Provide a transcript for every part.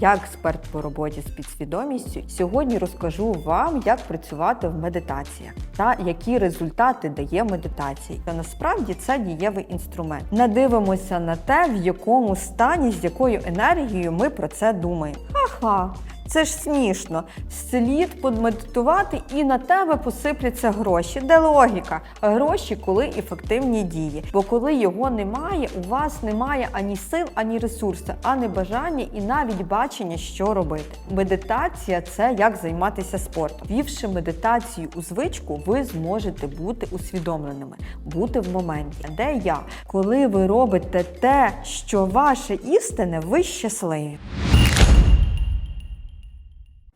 Я експерт по роботі з підсвідомістю. Сьогодні розкажу вам, як працювати в медитаціях та які результати дає медитація. Та насправді це дієвий інструмент. Надивимося на те, в якому стані, з якою енергією ми про це думаємо. Ха-ха! Це ж смішно. Слід подмедитувати і на тебе посипляться гроші. Де логіка? Гроші, коли ефективні дії. Бо коли його немає, у вас немає ані сил, ані ресурсу, ані бажання і навіть бачення, що робити. Медитація це як займатися спортом. Вівши медитацію у звичку, ви зможете бути усвідомленими, бути в моменті. Де я? Коли ви робите те, що ваше істине, ви щасливі.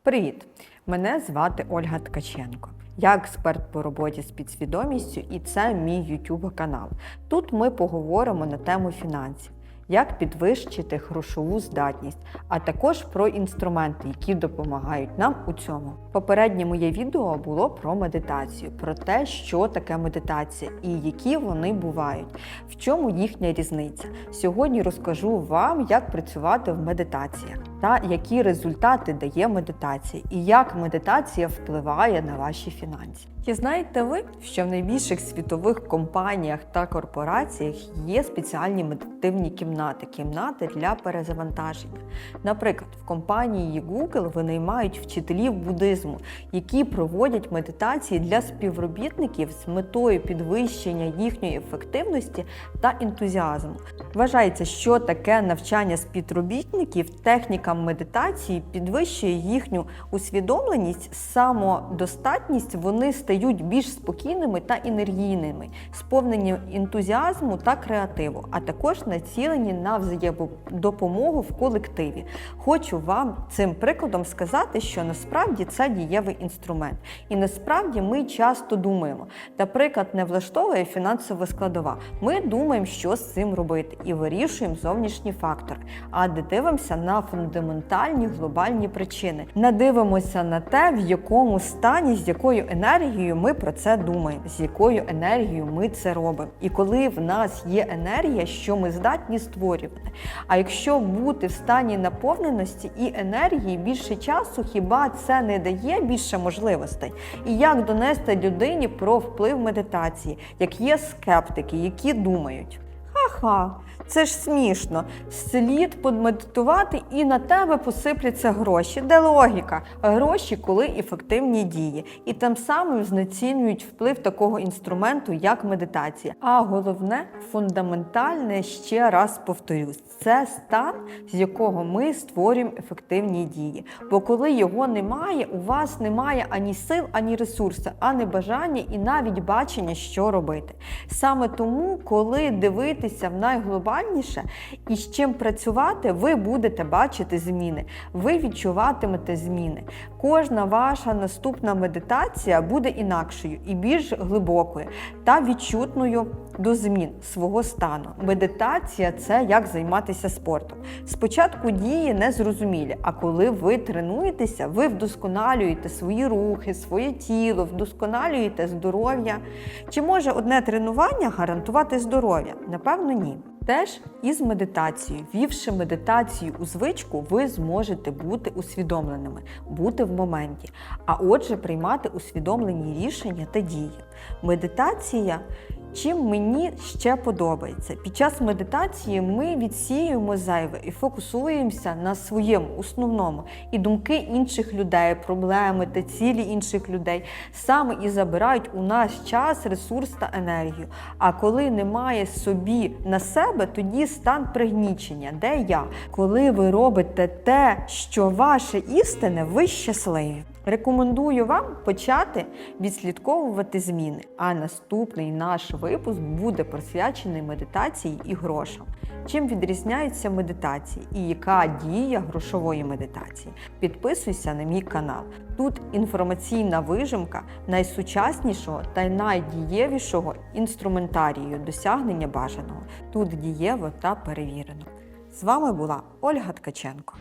Привіт! Мене звати Ольга Ткаченко. Я експерт по роботі з підсвідомістю, і це мій YouTube канал. Тут ми поговоримо на тему фінансів, як підвищити грошову здатність, а також про інструменти, які допомагають нам у цьому. Попереднє моє відео було про медитацію, про те, що таке медитація і які вони бувають, в чому їхня різниця. Сьогодні розкажу вам, як працювати в медитаціях та які результати дає медитація, і як медитація впливає на ваші фінанси. Чи знаєте ви, що в найбільших світових компаніях та корпораціях є спеціальні медитативні кімнати, кімнати для перезавантаження? Наприклад, в компанії Google винаймають вчителів буддизму, які проводять медитації для співробітників з метою підвищення їхньої ефективності та ентузіазму. Вважається, що таке навчання співробітників технікам медитації підвищує їхню усвідомленість, самодостатність. Вони стають більш спокійними та енергійними, сповнені ентузіазму та креативу, а також націлені на взаємодопомогу в колективі. Хочу вам цим прикладом сказати, що насправді це дієвий інструмент. І насправді ми часто думаємо, наприклад, не влаштовує фінансова складова. Ми думаємо, що з цим робити, і вирішуємо зовнішні фактори, а не дивимося на фундаментальні глобальні причини. Надивимося на те, в якому стані, з якою енергією ми про це думаємо, з якою енергією ми це робимо. І коли в нас є енергія, що ми здатні створювати. А якщо бути в стані наповненості і енергії більше часу, хіба це не дає більше можливостей? І як донести людині про вплив медитації, як є скептики, які думають? Ха-ха, це ж смішно. Слід подмедитувати і на тебе посипляться гроші. Де логіка? Гроші, коли ефективні дії, і тим самим знецінюють вплив такого інструменту, як медитація. А головне, фундаментальне ще раз повторюсь, це стан, з якого ми створюємо ефективні дії. Бо коли його немає, у вас немає ані сил, ані ресурсу, ані бажання і навіть бачення, що робити. Саме тому, коли дивитися в найглобальніше і з чим працювати, ви будете бачити зміни, ви відчуватимете зміни. Кожна ваша наступна медитація буде інакшою і більш глибокою та відчутною до змін свого стану. Медитація це як займатися спортом. Спочатку дії незрозумілі, а коли ви тренуєтеся, ви вдосконалюєте свої рухи, своє тіло, вдосконалюєте здоров'я. Чи може одне тренування гарантувати здоров'я? Напевно, ні. Теж із медитацією, вівши медитацію у звичку, ви зможете бути усвідомленими, бути в моменті, а отже, приймати усвідомлені рішення та дії. Медитація. Чим мені ще подобається, під час медитації ми відсіюємо зайве і фокусуємося на своєму основному і думки інших людей, проблеми та цілі інших людей саме і забирають у нас час, ресурс та енергію. А коли немає собі на себе, тоді стан пригнічення, де я, коли ви робите те, що ваше істине, ви щасливі. Рекомендую вам почати відслідковувати зміни. А наступний наш випуск буде присвячений медитації і грошам. Чим відрізняються медитації і яка дія грошової медитації? Підписуйся на мій канал. Тут інформаційна вижимка найсучаснішого та найдієвішого інструментарію досягнення бажаного. Тут дієво та перевірено. З вами була Ольга Ткаченко.